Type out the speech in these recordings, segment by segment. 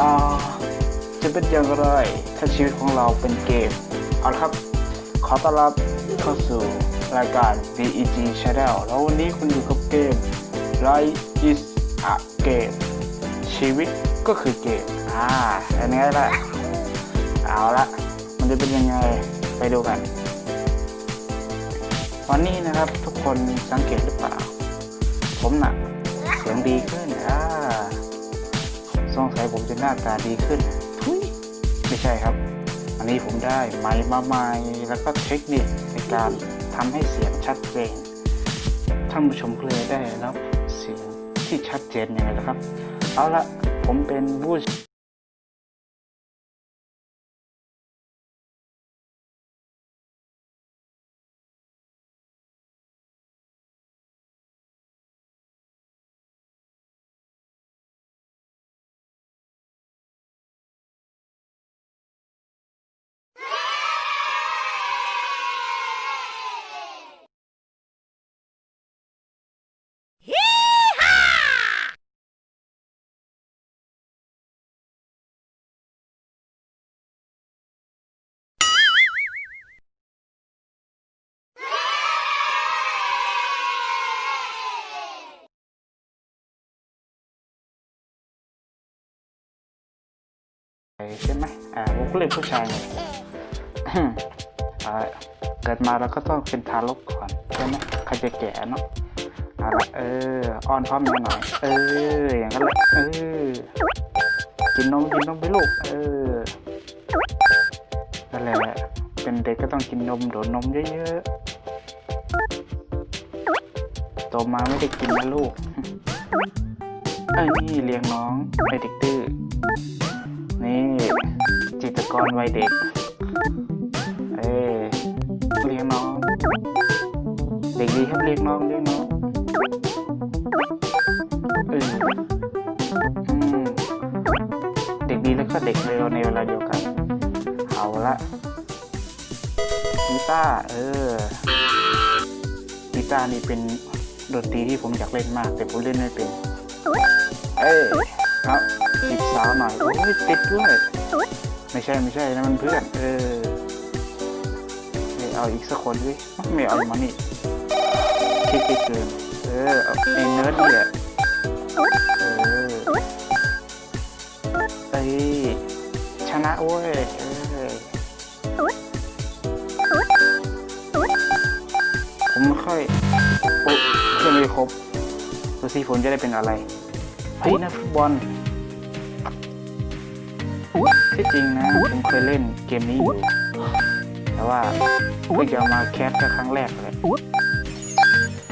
่าจะเป็นอย่างไรถ้าชีวิตของเราเป็นเกมเอาละครับ ขอต้อนรับเข้าสู่รายการ DEG Channel แล้ววันนี้คุณอยู่กับเกม Life is a Game ชีวิตก็คือเกม อ่าอันนี้แหละเอาละ มันจะเป็นยังไง ไปดูกัน วันนี้นะครับทุกคนสังเกตหรือเปล่า ผมหน่ะเสียงดีขึ้นอ่า สงสัยผมจะหน้าตาดีขึ้นทุยไม่ใช่ครับ อันนี้ผมได้ไมค์มาใหม่แล้วก็เทคนิคในการทำให้เสียงชัดเจนท่านผู้ชมก็เลยได้รับเสียงที่ชัดเจนยังไงนะครับ เอาละผมเป็นผู้ ใช่ไหมอ่าผมก็เลยผู้ชายไงอ่าเกิดมาเราก็ต้องเป็นทารกก่อนใช่ไหมใครจะแก่เนาะเอาละเอออ้อนพ่อแม่หน่อยเอออย่างนั้นแหละเออกินนมกินนมไปลูกเออนั่นแหละเป็นเด็กก็ต้องกินนมโดนนมเยอะๆโตมาไม่ได้กินนะลูกไอ้นี่เลี้ยงน้องไอเด็กดื้อ นี่จิตรกรวัยเด็ก เอ้เลี้ยงน้อง เด็กดีครับเลี้ยงน้องเลี้ยงน้องเออเด็กดีแล้วก็เด็กเร็วในเวลาเดียวกันเอาละกีตาร์เออกีตาร์นี่เป็นดนตรีที่ผมอยากเล่นมาก แต่ผมเล่นไม่เป็น เอ้ ครับจีบสาวหน่อยโอ้ยติดด้วย ไม่ใช่ไม่ใช่นะมันเพื่อนเออเอาอีกสักคนดิไม่เอามานี่คิดเกินเออเอาไอ้เนิร์ดนี่แหละเออเอ้ชนะโว้ยเอ้ยผมไม่ค่อยโอ้เพื่อนไม่ครบดูสิผมจะได้เป็นอะไร เฮ้ยนักฟุตบอลที่จริงนะผมเคยเล่นเกมนี้อยู่ แต่ว่าเพิ่งจะเอามาแคสแค่ครั้งแรกเลย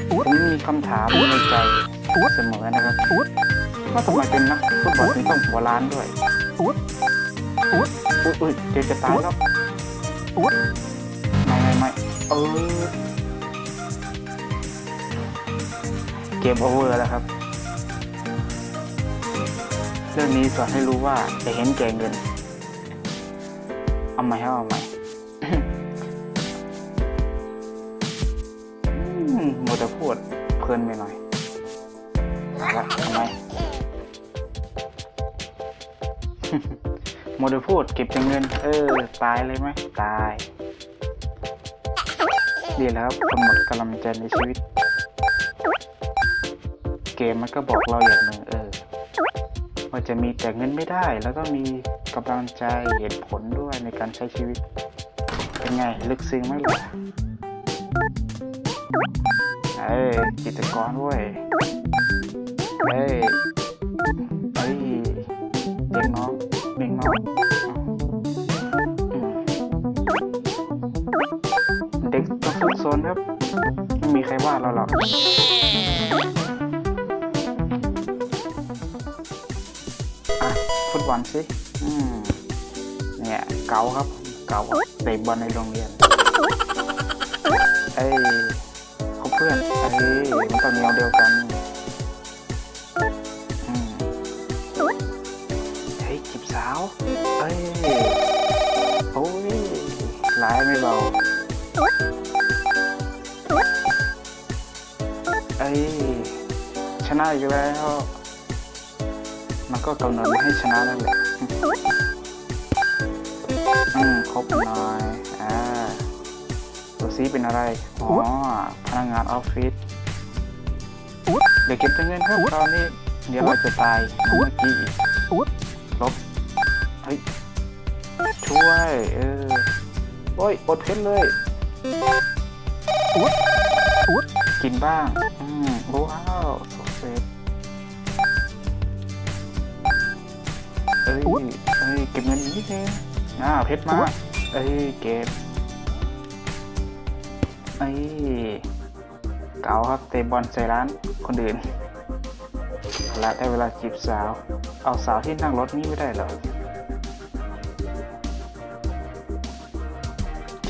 ผมมีคำถามในใจเสมอนะครับว่าทำไมเป็นนักฟุตบอลถึงต้องหัวล้านด้วยอุ๊ยอุ๊ยเดี๋ยวจะตายแล้วไม่ไม่ไม่เออเกมโอเวอร์แล้วครับ เรื่องนี้สอนให้รู้ว่าจะเห็นแก่เงิน เอาใหม่ครับเอาใหม่อืมมัวแต่พูดเพลินไปหน่อยอาละทำไมมัวแต่พูดเก็บแต่เงิน เออ ตายเลยไหมตายดีแล้วครับคนหมดกำลังใจในชีวิต เกมมันก็บอกเราอย่างหนึ่งเออ ว่าจะมีแต่เงินไม่ได้ แล้วก็มีกำลังใจเหตุผลด้วยในการใช้ชีวิต เป็นไง ลึกซึ้งไหมล่ะเอ้ยจิตกรเว้ยเอ้ยเอ้ยเด็กน้องเด็กน้องเด็กต้องซุกซนครับ ไม่มีใครว่าเราหรอก สิเนี่ยเก๋าครับ เก๋าเตะบอลในโรงเรียนเอ้ยเขาเพื่อนเอ้ยมันต้องแนวเดียวกันเฮ้ยจีบสาวเอ้ยโอ้ยร้ายไม่เบาเอ้ยชนะอีกแล้ว มันก็กำหนดมาให้ชนะแล้วแหละอืมครบหน่อยอ่าตัวซีเป็นอะไร อ๋อ พนักงานออฟฟิศ เดี๋ยวเก็บตัวเงินครับตอนนี้ เดี๋ยวเราจะตายเมื่อกี้อีกลบ เฮ้ย ช่วย เออ โอ้ย อดเพชรเลย กินบ้าง อืมว้า เอ้ยเอ้ยเก็บเงินอีกนิดนึงอ่าเพชรมาเอ้ยเก็บเอ้ยเก๋าครับเตะบอลใส่ร้านคนอื่นและได้เวลาจีบสาว เอาสาวที่นั่งรถนี้ไม่ได้เหรอ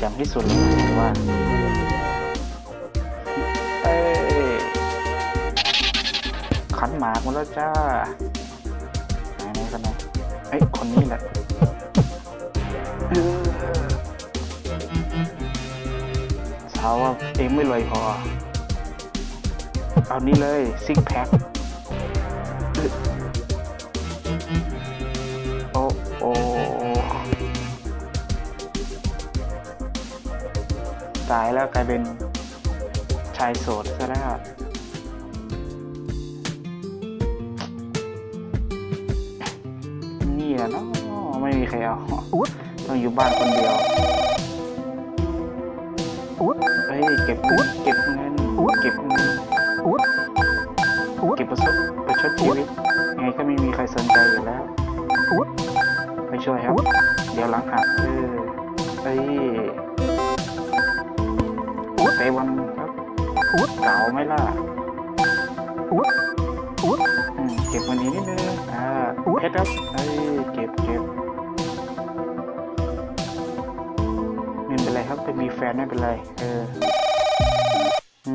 จำที่สุดเลยว่าเอ้ยขันหมากหมดแล้วจ้าไหนไหนกันนะ เอ้ยคนนี้แหละสาวว่าเองไม่รวยพอ เอานี้เลยซิกแพคโอ้โอ้ตายแล้วกลายเป็นชายโสดซะแล้ว ใครเอาต้องอยู่บ้านคนเดียวเฮ้ยเก็บเงินเก็บเงินเก็บเงินเก็บประชดประชดชีวิตไงก็ไม่มีใครสนใจอยู่แล้วไปช่วยครับ เดี๋ยวหลังหักเออเฮ้ยเตะบอลครับเก๋าไหมล่ะอืมเก็บวันนี้นิดนึงอ่าเพชรครับเฮ้ยเก็บเก็บ ไม่เป็นไรครับไปมีแฟนไม่เป็นไร เออ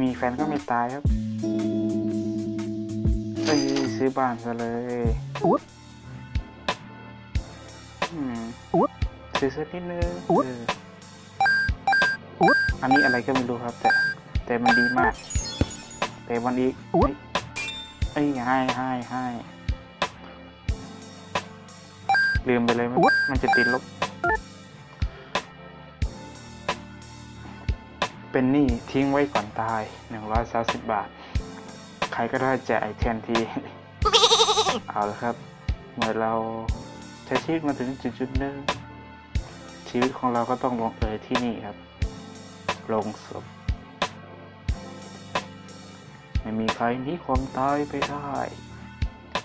มีแฟนก็ไม่ตายครับเอ้ยซื้อบ้านซะเลยอืมซื้อสักนิดนึงเอออันนี้อะไรก็ไม่รู้ครับ แต่ แต่มันดีมาก แต่วันอีกเอ้ยเอ้ยให้ให้ให้ลืมไปเลยมันมันจะติดลบ เป็นหนี้ทิ้งไว้ก่อนตาย 130 บาท ใครก็ได้แจกไอเทนที เอาละครับ เมื่อเราใช้ชีวิตมาถึงจุดจุดหนึ่งชีวิตของเราก็ต้องลงเอยที่นี่ครับ ลงศพไม่มีใครหนีความตายไปได้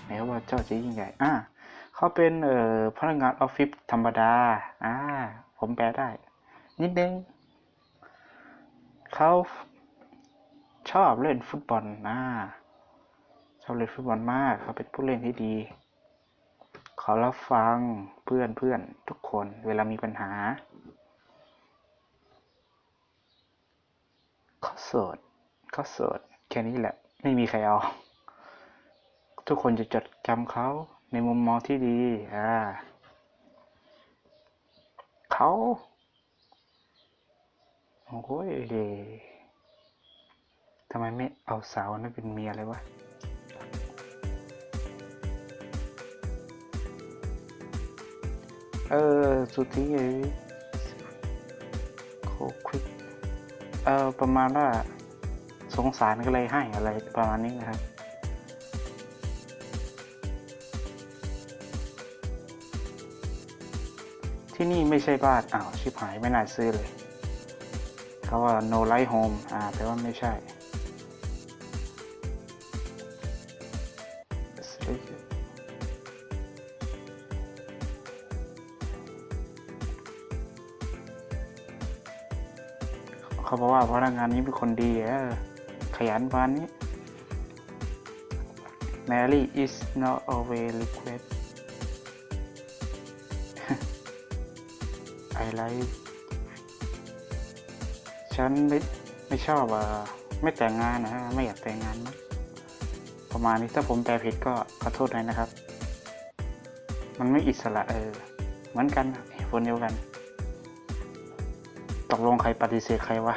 แม้ว่าเจ้าจะยิ่งใหญ่ อ่าเขาเป็นเอ่อพนักงานออฟฟิศธรรมดา อ่า ผมแปลได้ นิดนึง เขาชอบเล่นฟุตบอลนะชอบเล่นฟุตบอลมากเขาเป็นผู้เล่นที่ดี เขารับฟังเพื่อนเพื่อนทุกคนเวลามีปัญหา เขาโสดเขาโสดแค่นี้แหละ ไม่มีใครเอา ทุกคนจะจดจำเขาในมุมมองที่ดีอ่าเขา โอ้ยทำไมไม่เอาสาวนั้นเป็นเมียเลยวะเออ สุดที่ไอ้โคควิกเออประมาณว่าสงสารก็เลยให้อะไรประมาณนี้นะครับ ที่นี่ไม่ใช่บ้านอ้าว ชิบหายไม่น่าซื้อเลย เขาว่า no light home อ่าแปลว่าไม่ใช่ เขาบอกว่าพนักงานนี้เป็นคนดีเออขยันวานนี้ Mary is not always request I like ฉันไม่ไม่ชอบอะไม่แต่งงานนะฮะไม่อยากแต่งงานนะประมาณนี้ถ้าผมแปลผิดก็ขอโทษหน่อยนะครับ มันไม่อิสระเออเหมือนกันนเหตุผลเดียวกัน ตกลงใครปฏิเสธใครวะ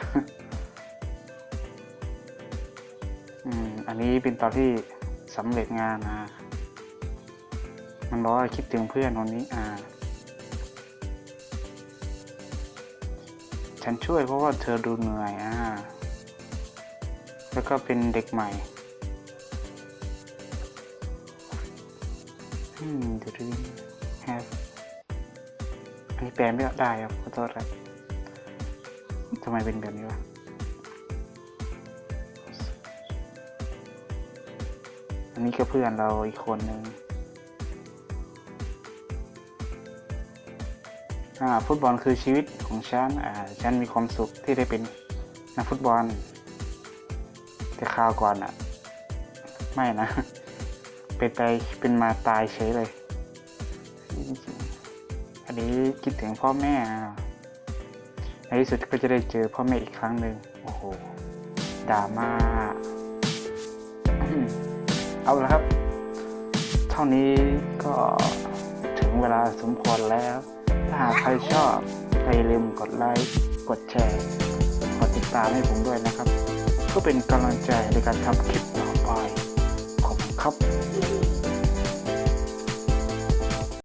อืมอันนี้เป็นตอนที่สำเร็จงานนะมันบอกว่าคิดถึงเพื่อนคนนี้อ่า ฉันช่วยเพราะว่าเธอดูเหนื่อยอ่าแล้วก็เป็นเด็กใหม่อืมดี๋ยวดู have อันนี้แปลไม่ได้ครับขอโทษครับทำไมเป็นแบบนี้วะอันนี้ก็เพื่อนเราอีกคนหนึ่ง ฟุตบอลคือชีวิตของฉันฉันมีความสุขที่ได้เป็นนักฟุตบอล แต่คราวก่อนอะไม่นะ เป็นไปเป็นมาตายเฉยเลย อันนี้คิดถึงพ่อแม่ในที่สุดก็จะได้เจอพ่อแม่อีกครั้งหนึ่งโอ้โหดราม่าเอาละครับ เท่านี้ก็ถึงเวลาสมควรแล้ว หากใครชอบอย่าลืมกดไลค์ กดแชร์ กดติดตามให้ผมด้วยนะครับเพื่อเป็นกำลังใจในการทำคลิปต่อไป ขอบคุณครับ